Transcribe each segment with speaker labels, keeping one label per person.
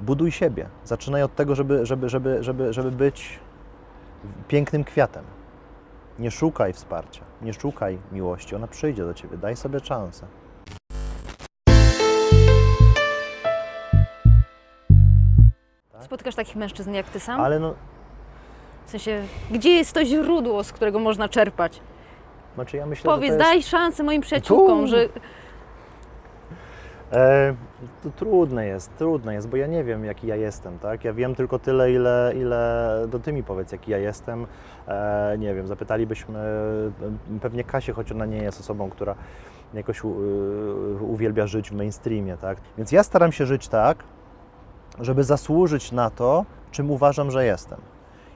Speaker 1: buduj siebie. Zaczynaj od tego, żeby, żeby, żeby, żeby, żeby być pięknym kwiatem. Nie szukaj wsparcia, nie szukaj miłości, ona przyjdzie do ciebie, daj sobie szansę.
Speaker 2: Spotykasz takich mężczyzn jak ty sam?
Speaker 1: Ale no,
Speaker 2: W sensie, gdzie jest to źródło, z którego można czerpać?
Speaker 1: znaczy ja myślę,
Speaker 2: Powiedz,
Speaker 1: że to jest...
Speaker 2: daj szansę moim przyjaciółkom,
Speaker 1: Tu.
Speaker 2: że
Speaker 1: E, to trudne jest, trudne jest, bo ja nie wiem, jaki ja jestem, tak? Ja wiem tylko tyle, ile, ile do ty mi powiedz, jaki ja jestem. E, nie wiem, zapytalibyśmy e, pewnie Kasię, choć ona nie jest osobą, która jakoś u, y, uwielbia żyć w mainstreamie, tak? Więc ja staram się żyć tak, żeby zasłużyć na to, czym uważam, że jestem.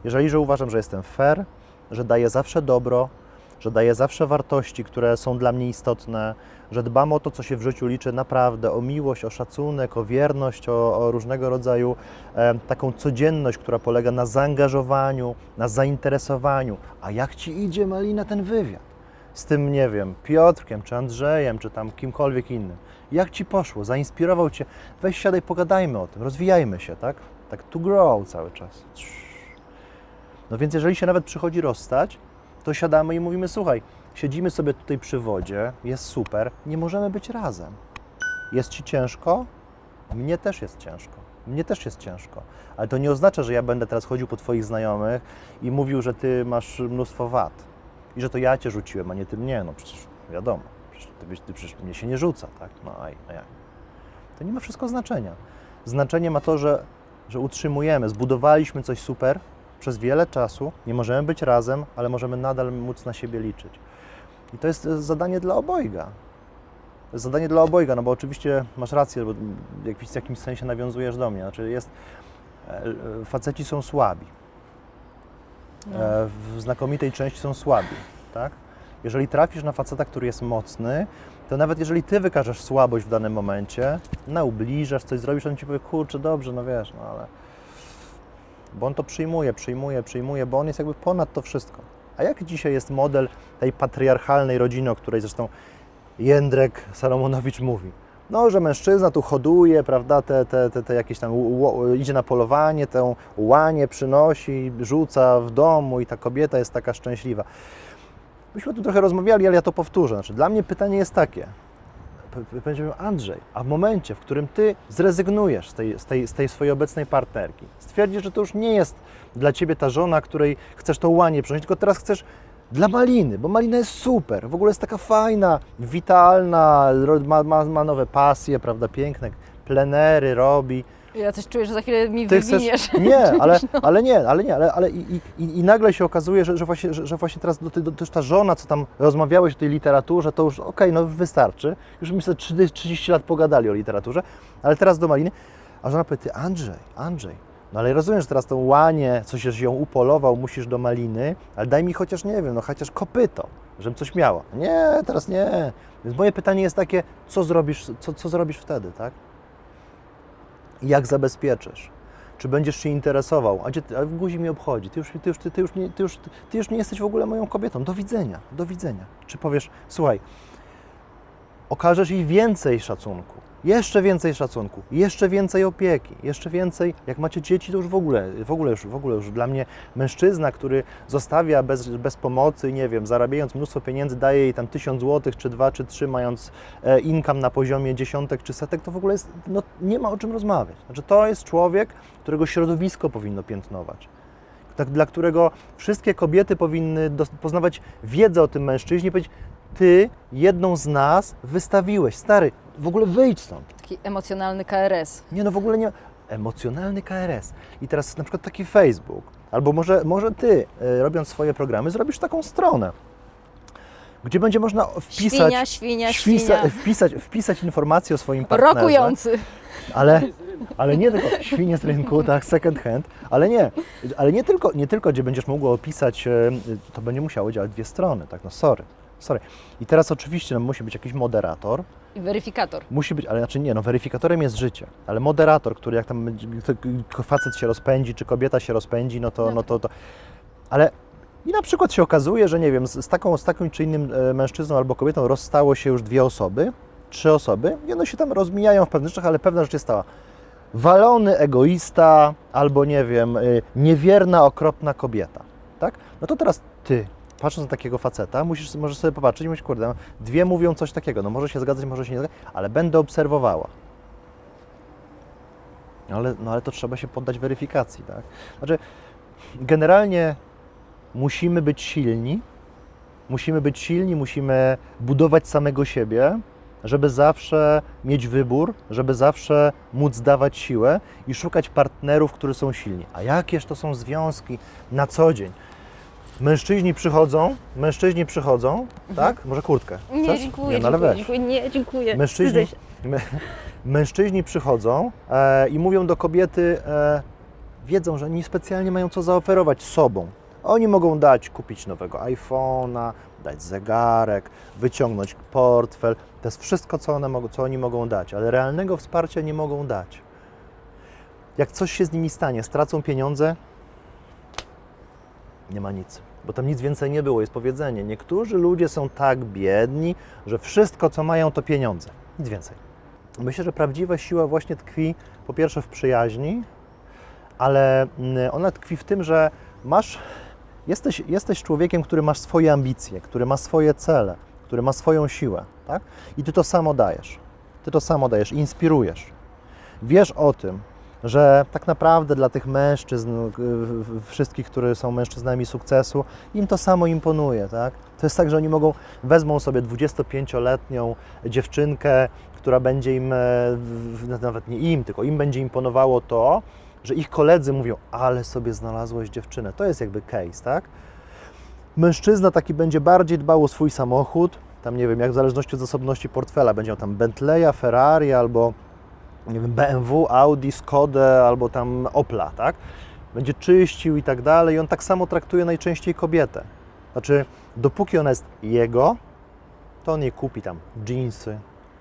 Speaker 1: Jeżeli, że uważam, że jestem fair, że daję zawsze dobro, że daję zawsze wartości, które są dla mnie istotne, że dbam o to, co się w życiu liczy naprawdę, o miłość, o szacunek, o wierność, o, o różnego rodzaju e, taką codzienność, która polega na zaangażowaniu, na zainteresowaniu. A jak Ci idzie, Malina, ten wywiad? Z tym, nie wiem, Piotrkiem, czy Andrzejem, czy tam kimkolwiek innym. Jak Ci poszło? Zainspirował Cię? Weź siadaj, pogadajmy o tym, rozwijajmy się, tak? Tak to grow cały czas. No więc jeżeli się nawet przychodzi rozstać, to siadamy i mówimy, słuchaj, siedzimy sobie tutaj przy wodzie, jest super, nie możemy być razem. Jest Ci ciężko? Mnie też jest ciężko. Mnie też jest ciężko. Ale to nie oznacza, że ja będę teraz chodził po Twoich znajomych i mówił, że Ty masz mnóstwo wad. I że to ja Cię rzuciłem, a nie Ty mnie. No przecież wiadomo, przecież Ty, ty przecież mnie się nie rzuca, tak? No a, a jak? To nie ma wszystko znaczenia. Znaczenie ma to, że, że utrzymujemy, zbudowaliśmy coś super przez wiele czasu, nie możemy być razem, ale możemy nadal móc na siebie liczyć. I to jest e, zadanie dla obojga. To jest zadanie dla obojga, no bo oczywiście masz rację, bo w jakimś, sensie nawiązujesz do mnie. Znaczy jest, e, e, faceci są słabi.
Speaker 2: No.
Speaker 1: W znakomitej części są słabi, tak? Jeżeli trafisz na faceta, który jest mocny, to nawet jeżeli ty wykażesz słabość w danym momencie, no ubliżasz, coś zrobisz, on ci powie, kurczę, dobrze, no wiesz, no ale... Bo on to przyjmuje, przyjmuje, przyjmuje, bo on jest jakby ponad to wszystko. A jak dzisiaj jest model tej patriarchalnej rodziny, o której zresztą Jędrek Salomonowicz mówi? No, że mężczyzna tu hoduje, prawda, te, te, te, te jakieś tam, idzie na polowanie, tę łanie przynosi, rzuca w domu i ta kobieta jest taka szczęśliwa. Myśmy tu trochę rozmawiali, ale ja to powtórzę. Znaczy, dla mnie pytanie jest takie. Powiedział Andrzej, a w momencie, w którym ty zrezygnujesz z tej, z, tej, z tej swojej obecnej partnerki, stwierdzisz, że to już nie jest dla ciebie ta żona, której chcesz to łanie przynosić, tylko teraz chcesz dla Maliny, bo Malina jest super, w ogóle jest taka fajna, witalna, ma, ma, ma nowe pasje, prawda, piękne, plenery robi.
Speaker 2: Ja coś czuję, że za chwilę mi
Speaker 1: Ty
Speaker 2: wywiniesz.
Speaker 1: chcesz, nie, ale, ale nie, ale nie, ale, ale i, i, i nagle się okazuje, że, że, właśnie, że, że właśnie teraz do, do, też ta żona, co tam rozmawiałeś o tej literaturze, to już okej, no wystarczy. Już my sobie 30, 30 lat pogadali o literaturze, ale teraz do Maliny. A żona powie, ty Andrzej, Andrzej, no ale rozumiem, że teraz tą łanie, coś żeś ją upolował, musisz do Maliny, ale daj mi chociaż, nie wiem, no chociaż kopyto, żebym coś miała. Nie, teraz nie. Więc moje pytanie jest takie, co zrobisz, co, co zrobisz wtedy, tak? Jak zabezpieczysz? Czy będziesz się interesował? A, gdzie a w guzi mi obchodzi. Ty już, ty, już, ty, ty, już nie, ty, już, ty już nie jesteś w ogóle moją kobietą. Do widzenia, do widzenia. Czy powiesz, słuchaj, okażesz jej więcej szacunku, jeszcze więcej szacunku, jeszcze więcej opieki, jeszcze więcej, jak macie dzieci, to już w ogóle, w ogóle już, w ogóle już dla mnie mężczyzna, który zostawia bez, bez pomocy, nie wiem, zarabiając mnóstwo pieniędzy, daje jej tam tysiąc złotych, czy dwa, czy trzy, mając e, income na poziomie dziesiątek czy setek, to w ogóle jest, no, nie ma o czym rozmawiać. Znaczy to jest człowiek, którego środowisko powinno piętnować. Tak, dla którego wszystkie kobiety powinny poznawać wiedzę o tym mężczyźnie powiedzieć, ty jedną z nas wystawiłeś, stary, w ogóle wyjdź stąd.
Speaker 2: Taki emocjonalny KRS.
Speaker 1: Nie, no w ogóle nie. Emocjonalny KRS. I teraz na przykład taki Facebook, albo może, może ty, e, robiąc swoje programy, zrobisz taką stronę, gdzie będzie można wpisać,
Speaker 2: Świnia, świnia,
Speaker 1: wpisa-
Speaker 2: świnia.
Speaker 1: wpisać, wpisać informacje o swoim partnerze.
Speaker 2: Rokujący.
Speaker 1: Ale, ale nie tylko świnie z rynku, tak, second hand, ale nie, ale nie tylko, nie tylko gdzie będziesz mogła opisać, e, to będzie musiało działać dwie strony, tak, no sorry, sorry. I teraz oczywiście no, musi być jakiś moderator,
Speaker 2: I weryfikator.
Speaker 1: musi być, ale znaczy nie, no weryfikatorem jest życie, ale moderator, który jak tam facet się rozpędzi, czy kobieta się rozpędzi, no to, no to, to ale i na przykład się okazuje, że nie wiem, z, taką, z takim czy innym e, mężczyzną albo kobietą rozstało się już dwie osoby, trzy osoby i one się tam rozmijają w pewnych rzeczach, ale pewna rzecz jest stała. walony egoista albo nie wiem, y, niewierna, okropna kobieta, tak? No to teraz ty, patrząc na takiego faceta, musisz, możesz sobie popatrzeć i mówić, kurde, dwie mówią coś takiego, no może się zgadzać, może się nie zgadzać, ale będę obserwowała. No ale, no ale to trzeba się poddać weryfikacji, tak? Znaczy, generalnie musimy być silni, musimy być silni, musimy budować samego siebie, żeby zawsze mieć wybór, żeby zawsze móc dawać siłę i szukać partnerów, którzy są silni. A jakież to są związki na co dzień? Mężczyźni przychodzą, mężczyźni przychodzą, tak? Może kurtkę?
Speaker 2: Nie,
Speaker 1: Chcesz?
Speaker 2: dziękuję,
Speaker 1: Nie, no
Speaker 2: dziękuję, dziękuję, nie, dziękuję.
Speaker 1: Mężczyźni, mę- mężczyźni przychodzą e, i mówią do kobiety, e, wiedzą, że nie specjalnie mają co zaoferować sobą. Oni mogą dać, kupić nowego iPhone'a, dać zegarek, wyciągnąć portfel. To jest wszystko, co, one co oni mogą dać, ale realnego wsparcia nie mogą dać. Jak coś się z nimi stanie, stracą pieniądze, nie ma nic, bo tam nic więcej nie było. Jest powiedzenie: niektórzy ludzie są tak biedni, że wszystko, co mają, to pieniądze. Nic więcej. Myślę, że prawdziwa siła właśnie tkwi po pierwsze w przyjaźni, ale mm, ona tkwi w tym, że masz, jesteś, jesteś człowiekiem, który masz swoje ambicje, który ma swoje cele, który ma swoją siłę, tak? I ty to samo dajesz. Ty to samo dajesz, inspirujesz. Wiesz o tym, że tak naprawdę dla tych mężczyzn, y, wszystkich, którzy są mężczyznami sukcesu, im to samo imponuje, tak? To jest tak, że oni mogą, wezmą sobie 25-letnią dziewczynkę, która będzie im, e, nawet nie im, tylko im będzie imponowało to, że ich koledzy mówią, ale sobie znalazłeś dziewczynę. To jest jakby case, tak? Mężczyzna taki będzie bardziej dbał o swój samochód, tam nie wiem, jak w zależności od zasobności portfela, będzie miał tam Bentleya, Ferrari albo nie wiem, BMW, Audi, Skodę albo tam Opla, tak? Będzie czyścił i tak dalej i on tak samo traktuje najczęściej kobietę. Znaczy, dopóki ona jest jego, to on jej kupi tam dżinsy,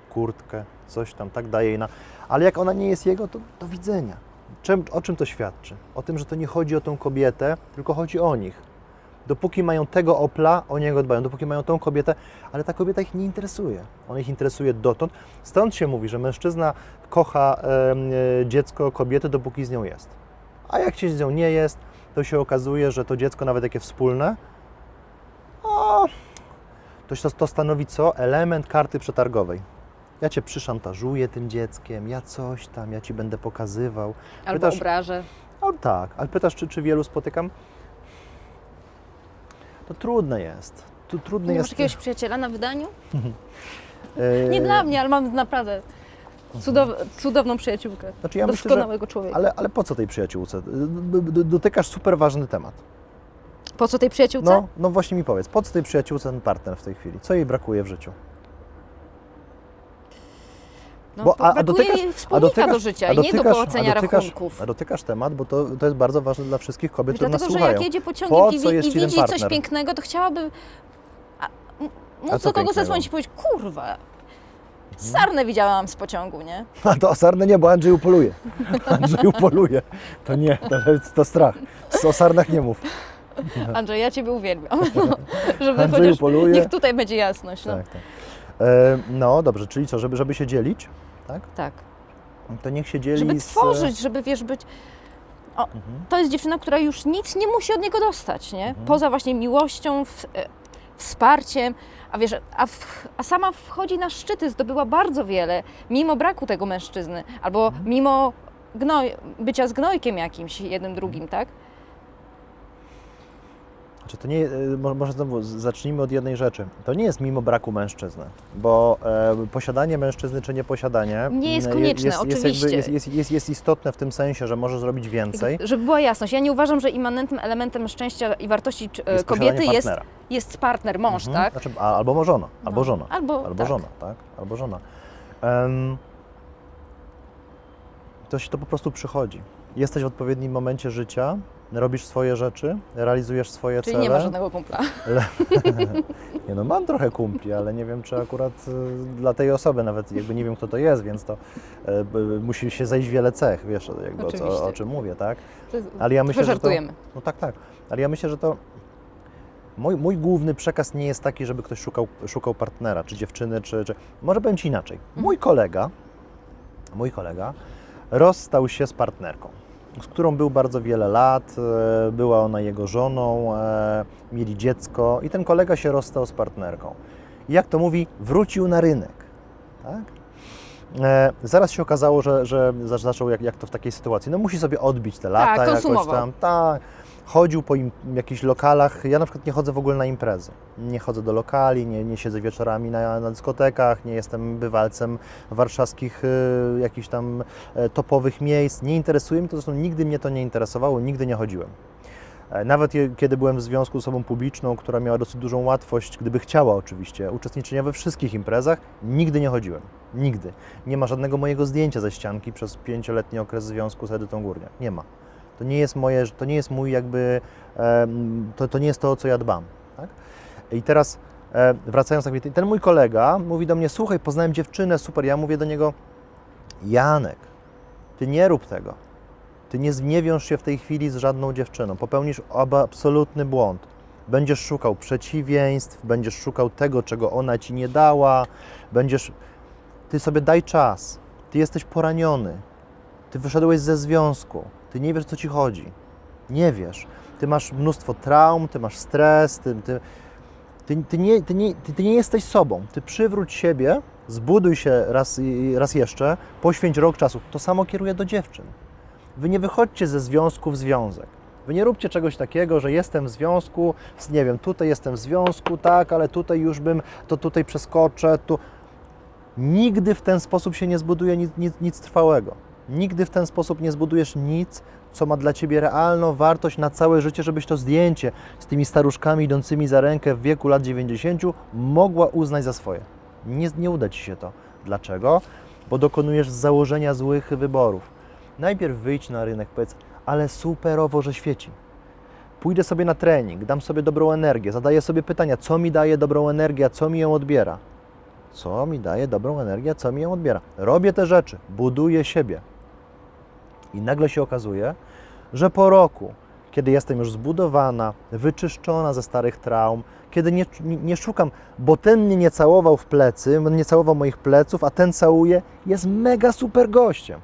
Speaker 1: kurtkę, coś tam, tak daje jej na... Ale jak ona nie jest jego, to do widzenia. Czym, o czym to świadczy? O tym, że to nie chodzi o tą kobietę, tylko chodzi o nich. Dopóki mają tego Opla, o niego dbają. Dopóki mają tą kobietę, ale ta kobieta ich nie interesuje. On ich interesuje dotąd. Stąd się mówi, że mężczyzna kocha e, dziecko kobiety, dopóki z nią jest. A jak się z nią nie jest, to się okazuje, że to dziecko, nawet jakie wspólne, o, to, się- to stanowi co? Element karty przetargowej. Ja cię przyszantażuję tym dzieckiem, ja coś tam, ja ci będę pokazywał.
Speaker 2: Albo
Speaker 1: Pytasz-
Speaker 2: obrażę.
Speaker 1: Tak, ale pytasz, czy, czy wielu spotykam? To trudne jest. Tu trudne
Speaker 2: Nie masz
Speaker 1: jest.
Speaker 2: jakiegoś przyjaciela na wydaniu?
Speaker 1: e,
Speaker 2: Nie dla mnie, ale mam naprawdę cudow, cudowną przyjaciółkę.
Speaker 1: Znaczy ja myślę, że,
Speaker 2: Doskonałego człowieka.
Speaker 1: ale, ale po co tej przyjaciółce? Dotykasz super ważny temat.
Speaker 2: Po co tej przyjaciółce?
Speaker 1: No, no właśnie mi powiedz, po co tej przyjaciółce ten partner w tej chwili? Co jej brakuje w życiu?
Speaker 2: No,
Speaker 1: Bo- a- a dotykasz-
Speaker 2: jej wspólnika do życia
Speaker 1: a
Speaker 2: i nie do
Speaker 1: dotykasz-
Speaker 2: płacenia
Speaker 1: a dotykasz,
Speaker 2: rachunków.
Speaker 1: A dotykasz temat, bo to, to jest bardzo ważne dla wszystkich kobiet, które nas
Speaker 2: Dlatego, że
Speaker 1: słuchają.
Speaker 2: jak jedzie
Speaker 1: Po
Speaker 2: pociągiem i,
Speaker 1: jest
Speaker 2: i
Speaker 1: ten
Speaker 2: widzi coś pięknego, to chciałaby a,
Speaker 1: A
Speaker 2: móc do kogo
Speaker 1: pięknego?
Speaker 2: zadzwonić i powiedzieć, kurwa, sarnę widziałam z pociągu, nie?
Speaker 1: A to o sarnę nie, bo Andrzej upoluje. Andrzej upoluje. To nie, to, to strach. O sarnach nie mów.
Speaker 2: Andrzej, ja Ciebie uwielbiam. Żeby
Speaker 1: Andrzej
Speaker 2: chociaż,
Speaker 1: upoluje.
Speaker 2: niech tutaj będzie jasność. No.
Speaker 1: Tak, tak. E, no dobrze, czyli co, żeby, żeby się dzielić, tak?
Speaker 2: tak.
Speaker 1: To niech się dzieli
Speaker 2: Żeby
Speaker 1: z...
Speaker 2: tworzyć, żeby wiesz, być. O,
Speaker 1: Mhm.
Speaker 2: to jest dziewczyna, która już nic nie musi od niego dostać, nie?
Speaker 1: Mhm.
Speaker 2: Poza właśnie miłością, w, e, wsparciem. A wiesz, a, w, a sama wchodzi na szczyty, zdobyła bardzo wiele, mimo braku tego mężczyzny, albo
Speaker 1: Mhm.
Speaker 2: mimo gnoj, bycia z gnojkiem jakimś, jednym drugim, tak?
Speaker 1: Czy to nie, e, mo- może znowu zacznijmy od jednej rzeczy. To nie jest mimo braku mężczyzny, bo e, posiadanie mężczyzny czy nieposiadanie
Speaker 2: Nie jest
Speaker 1: m,
Speaker 2: konieczne,
Speaker 1: jest, jest,
Speaker 2: oczywiście.
Speaker 1: jest, jest, jest, jest istotne w tym sensie, że może zrobić więcej.
Speaker 2: Żeby była jasność, ja nie uważam, że immanentnym elementem szczęścia i wartości e,
Speaker 1: Jest
Speaker 2: kobiety jest, jest partner, mąż,
Speaker 1: Mhm.
Speaker 2: tak?
Speaker 1: Znaczy, albo żona, albo
Speaker 2: No.
Speaker 1: żona.
Speaker 2: Albo,
Speaker 1: Albo
Speaker 2: tak.
Speaker 1: żona, tak? Albo żona. Em, to się to po prostu przychodzi. Jesteś w odpowiednim momencie życia, robisz swoje rzeczy, realizujesz swoje
Speaker 2: Czyli
Speaker 1: cele.
Speaker 2: nie ma żadnego kumpla.
Speaker 1: Nie no, mam trochę kumpli, ale nie wiem, czy akurat y, dla tej osoby, nawet jakby nie wiem, kto to jest, więc to b- musi się zejść wiele cech, wiesz, jakby o, co, o czym mówię, tak? Ale ja myślę,
Speaker 2: trochę
Speaker 1: że to,
Speaker 2: żartujemy.
Speaker 1: no tak, tak, ale ja myślę, że to mój, mój główny przekaz nie jest taki, żeby ktoś szukał, szukał partnera, czy dziewczyny, czy, czy... Może powiem Ci inaczej. Mój kolega, mój kolega rozstał się z partnerką, z którą był bardzo wiele lat, e, była ona jego żoną, e, mieli dziecko i ten kolega się rozstał z partnerką. I jak to mówi, wrócił na rynek. Tak? E, zaraz się okazało, że, że za- zaczął jak, jak to w takiej sytuacji. No musi sobie odbić te lata jakoś
Speaker 2: konsumował.
Speaker 1: tam. Tak. Chodził po im, jakichś lokalach. Ja na przykład nie chodzę w ogóle na imprezy. Nie chodzę do lokali, nie, nie siedzę wieczorami na, na dyskotekach, nie jestem bywalcem warszawskich y, jakichś tam e, topowych miejsc. Nie interesuje mnie to, zresztą nigdy mnie to nie interesowało, nigdy nie chodziłem. E, Nawet je, kiedy byłem w związku z osobą publiczną, która miała dosyć dużą łatwość, gdyby chciała oczywiście, uczestniczenia we wszystkich imprezach, nigdy nie chodziłem. Nigdy. Nie ma żadnego mojego zdjęcia ze ścianki przez pięcioletni okres związku z Edytą Górniak. Nie ma. To nie jest moje, to nie jest mój jakby, to, to nie jest to, o co ja dbam. Tak? I teraz e, wracając ten mój kolega mówi do mnie, słuchaj, poznałem dziewczynę, super. Ja mówię do niego, Janek, ty nie rób tego. Ty nie, nie wiąż się w tej chwili z żadną dziewczyną. Popełnisz ob- absolutny błąd. Będziesz szukał przeciwieństw, będziesz szukał tego, czego ona ci nie dała, będziesz. Ty sobie daj czas. Ty jesteś poraniony. Ty wyszedłeś ze związku. Ty nie wiesz, co ci chodzi. Nie wiesz. Ty masz mnóstwo traum, ty masz stres, ty, ty, ty, ty, nie, ty, nie, ty, ty nie jesteś sobą. Ty przywróć siebie, zbuduj się raz, raz jeszcze, poświęć rok czasu. To samo kieruję do dziewczyn. Wy nie wychodźcie ze związku w związek. Wy nie róbcie czegoś takiego, że jestem w związku, nie wiem, tutaj jestem w związku, tak, ale tutaj już bym, to tutaj przeskoczę, tu. Nigdy w ten sposób się nie zbuduje nic, nic, nic trwałego. Nigdy w ten sposób nie zbudujesz nic, co ma dla Ciebie realną wartość na całe życie, żebyś to zdjęcie z tymi staruszkami idącymi za rękę w wieku lat 90 mogła uznać za swoje. Nie, nie uda Ci się to. Dlaczego? Bo dokonujesz z założenia złych wyborów. Najpierw wyjdź na rynek, powiedz, ale superowo, że świeci. Pójdę sobie na trening, dam sobie dobrą energię, zadaję sobie pytania, co mi daje dobrą energię, a co mi ją odbiera. Co mi daje dobrą energię, co mi ją odbiera. Robię te rzeczy, buduję siebie. I nagle się okazuje, że po roku, kiedy jestem już zbudowana, wyczyszczona ze starych traum, kiedy nie, nie, nie szukam, bo ten mnie nie całował w plecy, nie całował moich pleców, a ten całuje, jest mega super gościem.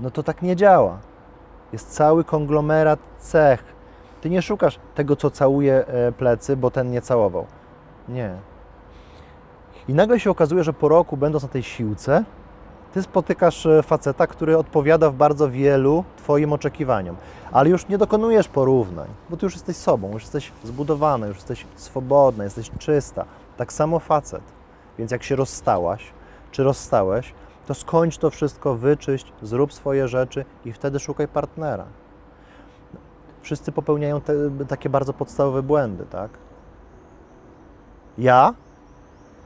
Speaker 1: No to tak nie działa. Jest cały konglomerat cech. Ty nie szukasz tego, co całuje e, plecy, bo ten nie całował. Nie. I nagle się okazuje, że po roku, będąc na tej siłce, ty spotykasz e, faceta, który odpowiada w bardzo wielu Twoim oczekiwaniom, ale już nie dokonujesz porównań, bo ty już jesteś sobą, już jesteś zbudowana, już jesteś swobodna, jesteś czysta. Tak samo facet. Więc jak się rozstałaś, czy rozstałeś, to skończ to wszystko, wyczyść, zrób swoje rzeczy i wtedy szukaj partnera. Wszyscy popełniają te, takie bardzo podstawowe błędy, tak? Ja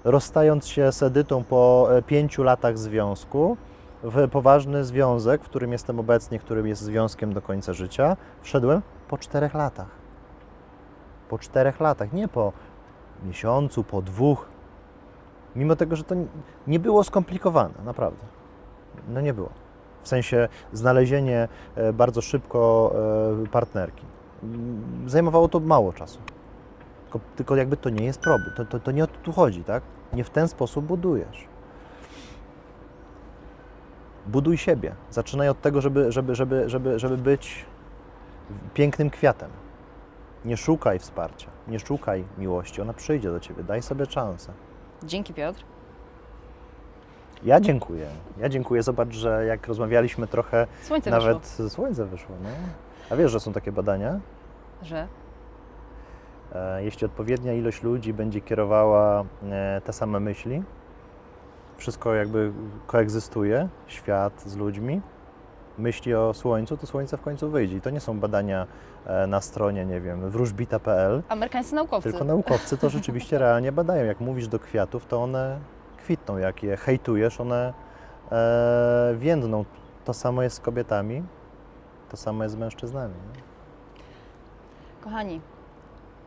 Speaker 1: rozstając się z Edytą po e, pięciu latach związku, w poważny związek, w którym jestem obecnie, którym jest związkiem do końca życia, wszedłem po czterech latach. Po czterech latach, nie po miesiącu, po dwóch. Mimo tego, że to nie było skomplikowane, naprawdę. No nie było. W sensie znalezienie e, bardzo szybko e, partnerki. Zajmowało to mało czasu. Tylko, tylko jakby to nie jest problem. To, to, to nie o to tu chodzi, tak? Nie w ten sposób budujesz. Buduj siebie. Zaczynaj od tego, żeby, żeby, żeby, żeby, żeby być pięknym kwiatem. Nie szukaj wsparcia, nie szukaj miłości. Ona przyjdzie do ciebie. Daj sobie szansę.
Speaker 2: Dzięki Piotr.
Speaker 1: Ja dziękuję. Ja dziękuję. Zobacz, że jak rozmawialiśmy trochę,
Speaker 2: Słońce
Speaker 1: nawet
Speaker 2: wyszło.
Speaker 1: słońce wyszło. No. A wiesz, że są takie badania?
Speaker 2: Że?
Speaker 1: E, Jeśli odpowiednia ilość ludzi będzie kierowała e, te same myśli, wszystko jakby koegzystuje, świat z ludźmi, myśli o Słońcu, to Słońce w końcu wyjdzie. I to nie są badania e, na stronie, nie wiem, wróżbita.pl,
Speaker 2: Amerykańscy naukowcy.
Speaker 1: tylko naukowcy to rzeczywiście realnie badają. Jak mówisz do kwiatów, to one kwitną. Jak je hejtujesz, one e, więdną. To samo jest z kobietami, to samo jest z mężczyznami. nie?
Speaker 2: Kochani,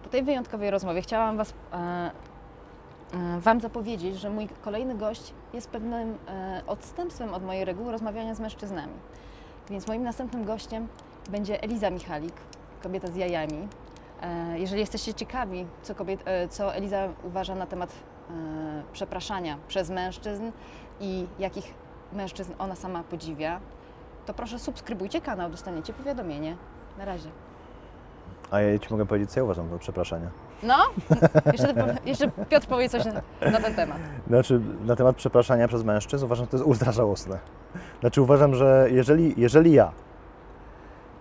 Speaker 2: po tej wyjątkowej rozmowie chciałam was, e, e, Wam zapowiedzieć, że mój kolejny gość jest pewnym e, odstępstwem od mojej reguły rozmawiania z mężczyznami. Więc moim następnym gościem będzie Eliza Michalik, kobieta z jajami. Jeżeli jesteście ciekawi, co, kobiet, co Eliza uważa na temat przepraszania przez mężczyzn i jakich mężczyzn ona sama podziwia, to proszę subskrybujcie kanał, dostaniecie powiadomienie. Na razie.
Speaker 1: A ja Ci mogę powiedzieć, co ja uważam za przepraszanie.
Speaker 2: No, jeszcze, jeszcze Piotr powie coś na, ten temat.
Speaker 1: Znaczy, na temat przepraszania przez mężczyzn uważam, że to jest ultra żałosne. Znaczy, uważam, że jeżeli, jeżeli ja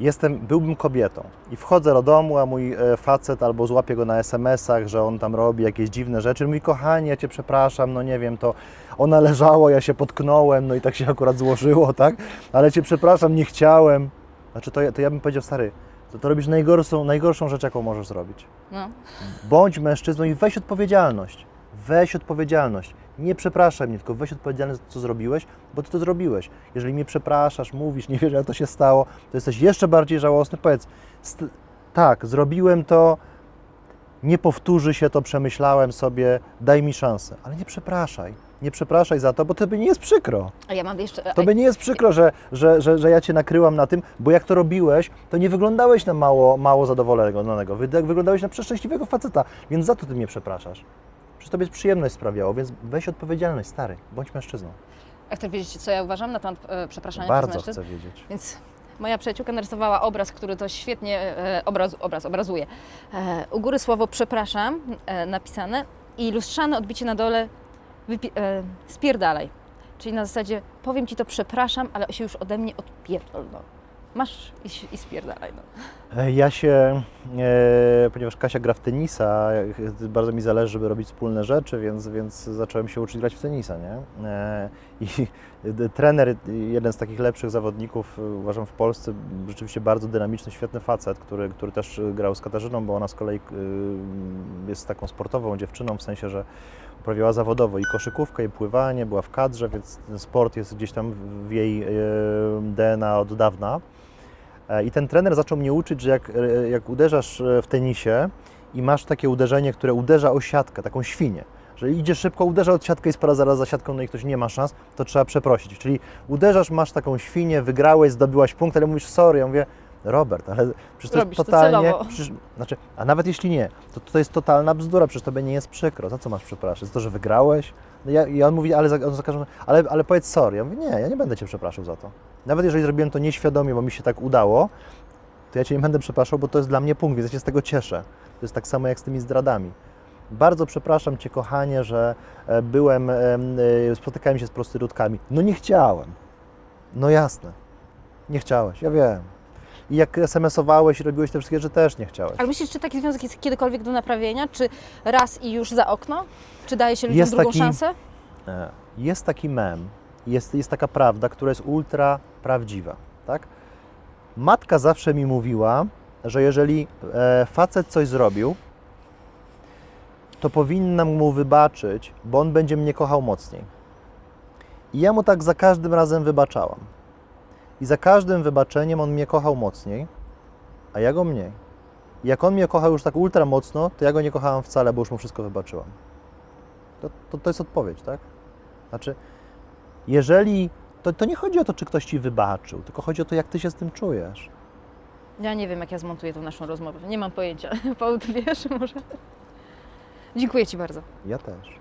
Speaker 1: jestem, byłbym kobietą i wchodzę do domu, a mój e, facet albo złapię go na SMS-ach, że on tam robi jakieś dziwne rzeczy, mówi, kochanie, ja Cię przepraszam, no nie wiem, to ona leżała, ja się potknąłem, no i tak się akurat złożyło, tak? Ale Cię przepraszam, nie chciałem. Znaczy, to to ja bym powiedział, stary, to, to robisz najgorszą, najgorszą rzecz, jaką możesz zrobić.
Speaker 2: No.
Speaker 1: Bądź mężczyzną i weź odpowiedzialność. Weź odpowiedzialność. Nie przepraszaj mnie, tylko weź odpowiedzialność za to, co zrobiłeś, bo ty to zrobiłeś. Jeżeli mnie przepraszasz, mówisz, nie wiesz, jak to się stało, to jesteś jeszcze bardziej żałosny. Powiedz, tak, zrobiłem to, nie powtórzy się to, przemyślałem sobie, daj mi szansę. Ale nie przepraszaj. Nie przepraszaj za to, bo tobie nie jest przykro.
Speaker 2: A ja mam jeszcze...
Speaker 1: Tobie nie jest przykro, że, że, że, że ja cię nakryłam na tym, bo jak to robiłeś, to nie wyglądałeś na mało, mało zadowolonego. Wy- Wyglądałeś na przeszczęśliwego faceta, więc za to ty mnie przepraszasz. Przecież tobie przyjemność sprawiało, więc weź odpowiedzialność, stary, bądź mężczyzną.
Speaker 2: A chcesz wiedzieć, co ja uważam na temat e, przepraszania
Speaker 1: Bardzo
Speaker 2: przez mężczyzn?
Speaker 1: chcę wiedzieć.
Speaker 2: Więc moja przyjaciółka narysowała obraz, który to świetnie e, obraz, obraz obrazuje. E, u góry słowo przepraszam e, napisane i lustrzane odbicie na dole e, spierdalaj. Czyli na zasadzie powiem ci to przepraszam, ale się już ode mnie odpierdol. No. Masz i, i spierdalaj. No.
Speaker 1: E, Ja się, e, ponieważ Kasia gra w tenisa, e, bardzo mi zależy, żeby robić wspólne rzeczy, więc, więc zacząłem się uczyć grać w tenisa, nie? E, I d- trener, jeden z takich lepszych zawodników, e, uważam w Polsce, rzeczywiście bardzo dynamiczny, świetny facet, który, który też grał z Katarzyną, bo ona z kolei e, jest taką sportową dziewczyną, w sensie, że uprawiała zawodowo i koszykówkę, i pływanie, była w kadrze, więc ten sport jest gdzieś tam w jej e, DNA od dawna. E, I ten trener zaczął mnie uczyć, że jak, e, jak uderzasz w tenisie i masz takie uderzenie, które uderza o siatkę, taką świnię, że idzie szybko, uderza od siatkę i spada zaraz za siatką, no i ktoś nie ma szans, to trzeba przeprosić. Czyli uderzasz, masz taką świnię, wygrałeś, zdobyłaś punkt, ale mówisz sorry. Ja mówię, Robert, ale przecież to
Speaker 2: Robisz to
Speaker 1: jest totalnie...
Speaker 2: celowo.
Speaker 1: przecież, znaczy, a nawet jeśli nie, to to jest totalna bzdura, przecież tobie nie jest przykro. Za co masz przepraszać? Za to, że wygrałeś? No ja, I on mówi, ale, za, on za każdym, ale, ale powiedz sorry. Ja mówię, nie, ja nie będę Cię przepraszał za to. Nawet jeżeli zrobiłem to nieświadomie, bo mi się tak udało, to ja Cię nie będę przepraszał, bo to jest dla mnie punkt, więc ja się z tego cieszę. To jest tak samo jak z tymi zdradami. Bardzo przepraszam Cię, kochanie, że e, byłem, em, e, spotykałem się z prostytutkami. No nie chciałem. No jasne. Nie chciałeś, ja wiem. I jak SMS-owałeś i robiłeś te wszystkie rzeczy, też nie chciałeś.
Speaker 2: Ale myślisz, czy taki związek jest kiedykolwiek do naprawienia? Czy raz i już za okno? Czy daje się ludziom
Speaker 1: Jest
Speaker 2: drugą
Speaker 1: taki-
Speaker 2: szansę?
Speaker 1: E, Jest taki mem, jest, jest taka prawda, która jest ultra prawdziwa, tak? Matka zawsze mi mówiła, że jeżeli e, facet coś zrobił, to powinnam mu wybaczyć, bo on będzie mnie kochał mocniej. I ja mu tak za każdym razem wybaczałam. I za każdym wybaczeniem on mnie kochał mocniej, a ja go mniej. I jak on mnie kochał już tak ultra mocno, to ja go nie kochałam wcale, bo już mu wszystko wybaczyłam. To, to, to jest odpowiedź, tak? Znaczy, jeżeli. To, to nie chodzi o to, czy ktoś ci wybaczył, tylko chodzi o to, jak ty się z tym czujesz.
Speaker 2: Ja nie wiem, jak ja zmontuję tą naszą rozmowę. Nie mam pojęcia. Paul, ty wiesz może? Dziękuję Ci bardzo.
Speaker 1: Ja też.